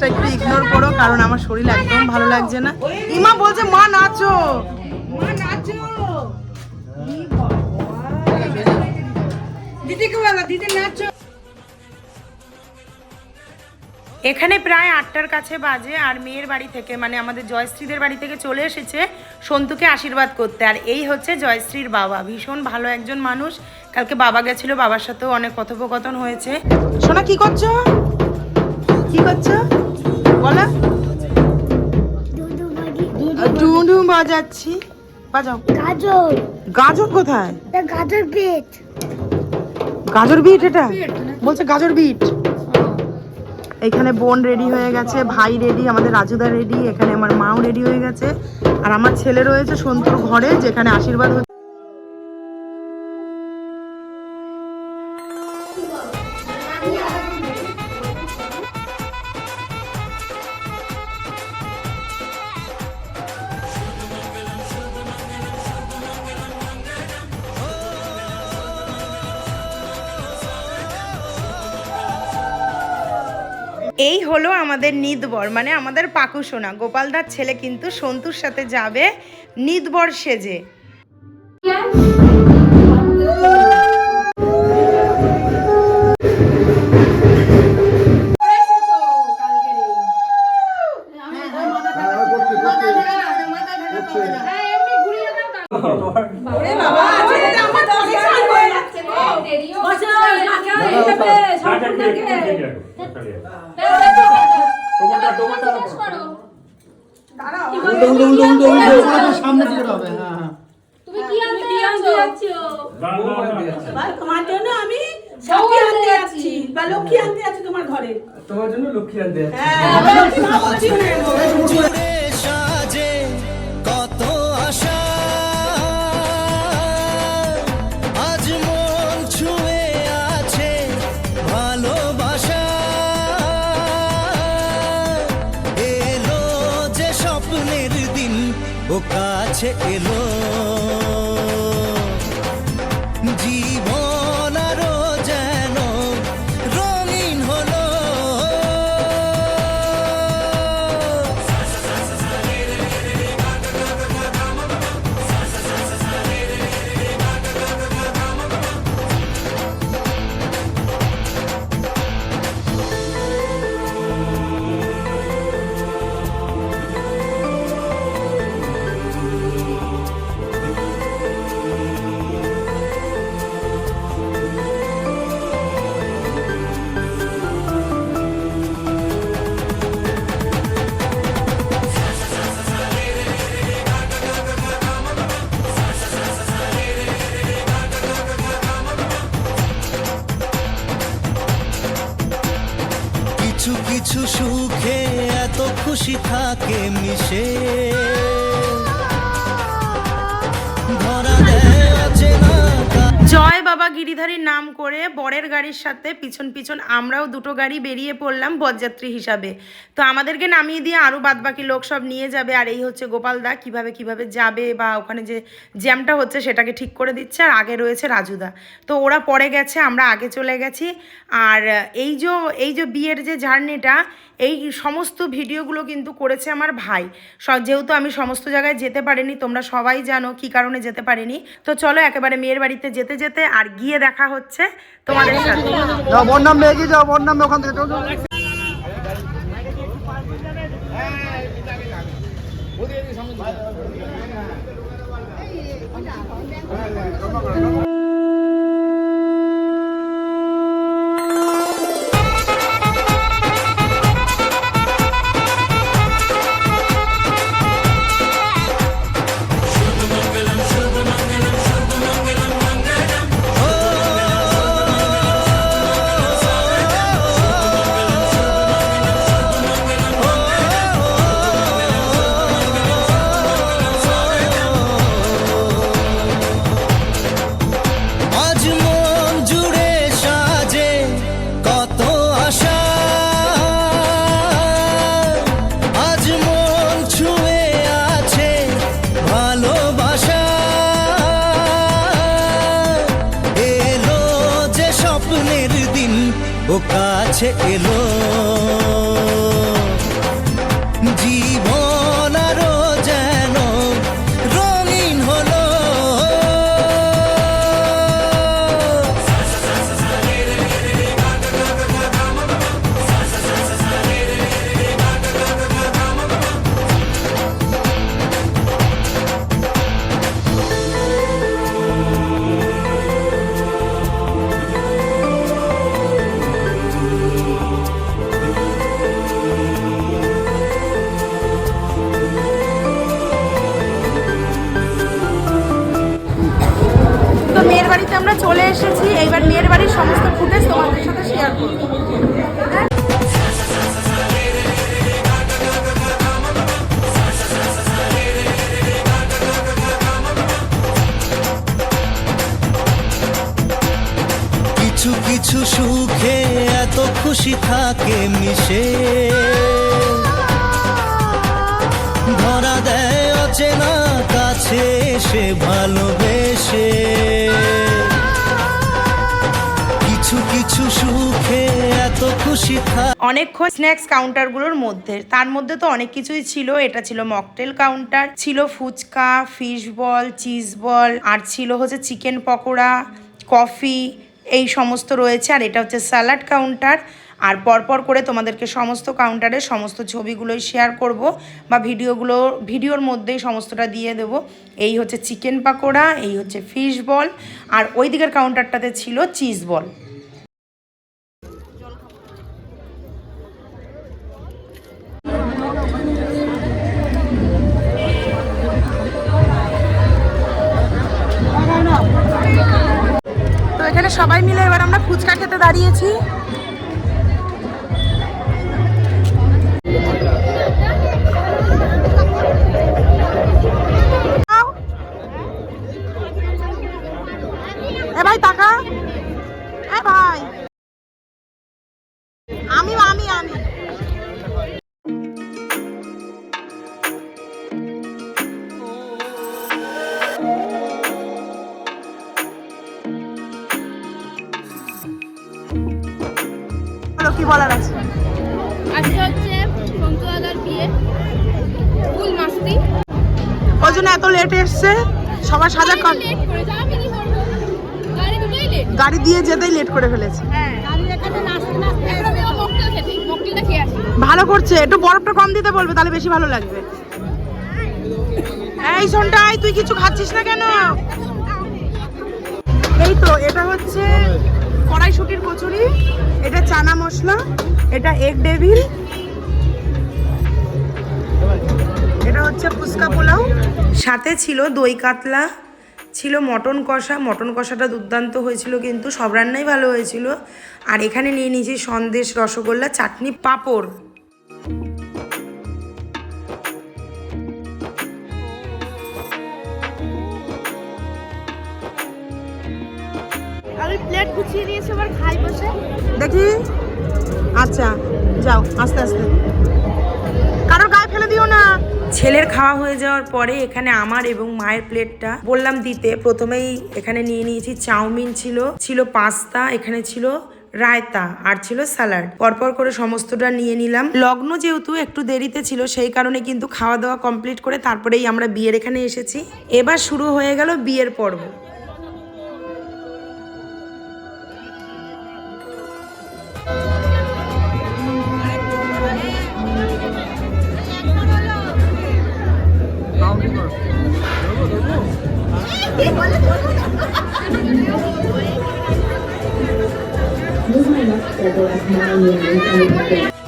আমি একটু ইগনোর করো কারণ আমার শরীর একদম ভালো লাগছে না। ইমা বলছে মা নাচো। মা নাচো। দিদিকে বলো দিদি নাচো। এখানে প্রায় আটটার কাছে বাজে আর মেয়ের বাড়ি থেকে মানে আমাদের জয়শ্রীদের বাড়ি থেকে চলে এসেছে সন্তুকে আশীর্বাদ করতে। আর এই হচ্ছে জয়শ্রীর বাবা ভীষণ ভালো একজন মানুষ। কালকে বাবা গেছিল বাবার সাথেও অনেক কথোপকথন হয়েছে। সোনা কি করছ? কি করছ? বলো। ডুডু বাজাচ্ছি। বাজাও। গাজর। গাজর কোথায়? গাজর পেট। গাজর বিট এটা? বলছে গাজর বিট। এখানে বোন রেডি হয়ে গেছে ভাই রেডি আমাদের রাজুদা রেডি এখানে আমার মাও রেডি হয়ে গেছে। আর আমার ছেলে রয়েছে সন্তুর ঘরে যেখানে আশীর্বাদ হচ্ছে। এই হলো আমাদের নিদবর মানে আমাদের পাকুসোনা গোপালদার ছেলে কিন্তু সন্তুর সাথে যাবে, নিদবর সেজে। তোমার জন্য আমি সাথী আনতে যাচ্ছি। বা লক্ষ্মী আনতে যাচ্ছি তোমার ঘরে। তোমার জন্য লক্ষ্মী আনতে যাচ্ছি। হ্যাঁ মন আছে ভালোবাসা। এলো যে স্বপ্নের দিন ও কাছে এলো। জীবন কিছু সুখে এত খুশি থাকে মিশে। ধরা দেয় গিরিধারীর নাম করে বরের গাড়ির সাথে পিছন পিছন আমরাও দুটো গাড়ি বেরিয়ে পড়লাম বরযাত্রী হিসাবে। তো আমাদেরকে নামিয়ে দিয়ে আরও বাদবাকি লোক সব নিয়ে যাবে। আর এই হচ্ছে গোপালদা কীভাবে কীভাবে যাবে বা ওখানে যে জ্যামটা হচ্ছে সেটাকে ঠিক করে দিচ্ছে। আর আগে রয়েছে রাজুদা তো ওরা পরে গেছে, আমরা আগে চলে গেছি। আর এই যে এই যে বিয়ের যে জার্নিটা, এই সমস্ত ভিডিওগুলো কিন্তু করেছে আমার ভাই। যেহেতু আমি সমস্ত জায়গায় যেতে পারিনি, তোমরা সবাই জানো কি কারণে যেতে পারিনি। তো চলো একেবারে মেয়ের বাড়িতে যেতে যেতে আর গিয়ে দেখা হচ্ছে তোমাদের সাথে। যাও বর ওখান থেকে কাছে এলো। এসেছি, এইবার মেয়ের বাড়ির সমস্ত ফুটেজ তোমাদের সাথে শেয়ার করব। কিছু কিছু সুখে এত খুশি থাকে মিশে। ধরা দেয় অচেনা কাছে এসে ভালোবেসে অনেকক্ষণ স্ন্যাক্স কাউন্টারগুলোর মধ্যে। তার মধ্যে তো অনেক কিছুই ছিল। এটা ছিল মকটেল কাউন্টার ছিল phuchka fish ball cheese ball আর ছিল হচ্ছে চিকেন পকোড়া কফি এই সমস্ত রয়েছে। আর এটা হচ্ছে স্যালাড কাউন্টার আর পরপর করে তোমাদেরকে সমস্ত কাউন্টারের সমস্ত ছবিগুলোই শেয়ার করব বা ভিডিওগুলো, ভিডিওর মধ্যেই সমস্তটা দিয়ে দেবো। এই হচ্ছে চিকেন পাকোড়া, এই হচ্ছে ফিশ বল আর ওই দিকের কাউন্টারটাতে ছিল চিজ বল সবাই মিলে এবার আমরা ফুচকা খেতে দাঁড়িয়েছি। বলো কি বলার আছে? আজকে হচ্ছে সন্তু বিয়ে ফুল মাস্তি ওই জন্য এত লেট এসছে সবার সাজা কম লেট করেছে আমি কি করব গাড়ি দিয়ে যেতেই লেট করে ফেলেছে। হ্যাঁ। ভালো করছে একটু বরফটা কম দিতে বলবে তাহলে বেশি ভালো লাগবে। এই শোনটাই তুই কিছু খাচ্ছিস না কেন? এই তো এটা হচ্ছে কড়াইশুটির কচুরি, এটা চানা মশলা, এটা এগ ডেভিল এটা হচ্ছে ফুচকা পোলাও। সাথে ছিল দই কাতলা, ছিল মটন কষা। মটন কষাটা দুর্দান্ত হয়েছিল কিন্তু, সব রান্নাই ভালো হয়েছিল। আর এখানে নিয়ে নিয়েছি সন্দেশ রসগোল্লা, চাটনি পাঁপড়। দেখি। আচ্ছা যাও, আস্তে আস্তে। কারোর গায়ে ফেলে দিও না। ছেলের খাওয়া হয়ে যাওয়ার পরে এখানে আমার এবং মায়ের প্লেটটা বললাম দিতে। প্রথমেই এখানে নিয়ে নিয়েছি চাউমিন ছিল ছিল পাস্তা, এখানে ছিল রায়তা আর ছিল স্যালাড। পরপর করে সমস্তটা নিয়ে নিলাম। লগ্ন যেহেতু একটু দেরিতে ছিল, সেই কারণে কিন্তু খাওয়া দাওয়া কমপ্লিট করে তারপরেই আমরা বিয়ের এখানে এসেছি। এবার শুরু হয়ে গেল বিয়ের পর্ব। This is my next over at 9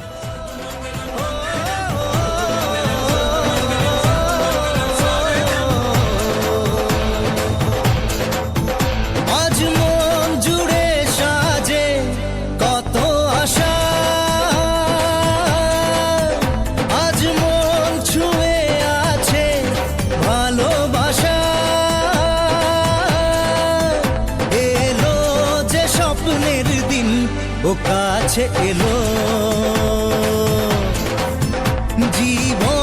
কাছে এলো। জীবন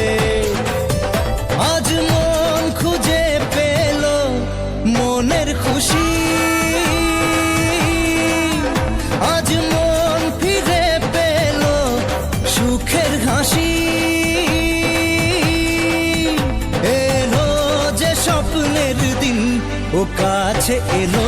কাছে এলো।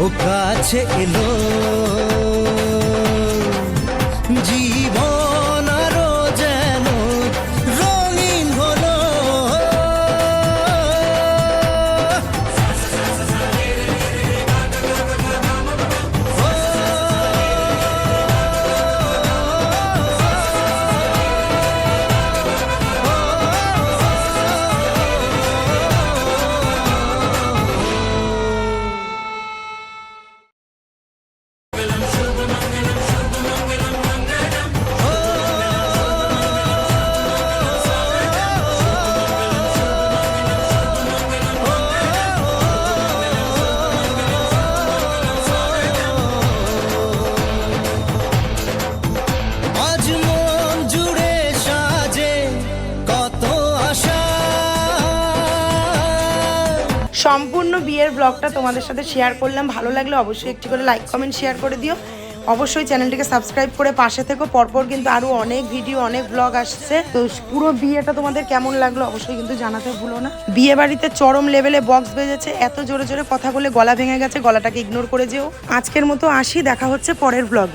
ও কাছে এলো। সম্পূর্ণ বিয়ের ব্লগটা তোমাদের সাথে শেয়ার করলাম। ভালো লাগলে অবশ্যই একটি করে লাইক কমেন্ট শেয়ার করে দিও। অবশ্যই চ্যানেলটিকে সাবস্ক্রাইব করে পাশে থেকো। পরপর কিন্তু আরও অনেক ভিডিও অনেক ব্লগ আসছে। তো পুরো বিয়েটা তোমাদের কেমন লাগল অবশ্যই কিন্তু জানাতে ভুলো না। বিয়ে বাড়িতে চরম লেভেলে বক্স বেজেছে। এত জোরে জোরে কথা বলে গলা ভেঙে গেছে। গলাটাকে ইগনোর করে যেও। আজকের মতো আসি। দেখা হচ্ছে পরের ব্লগ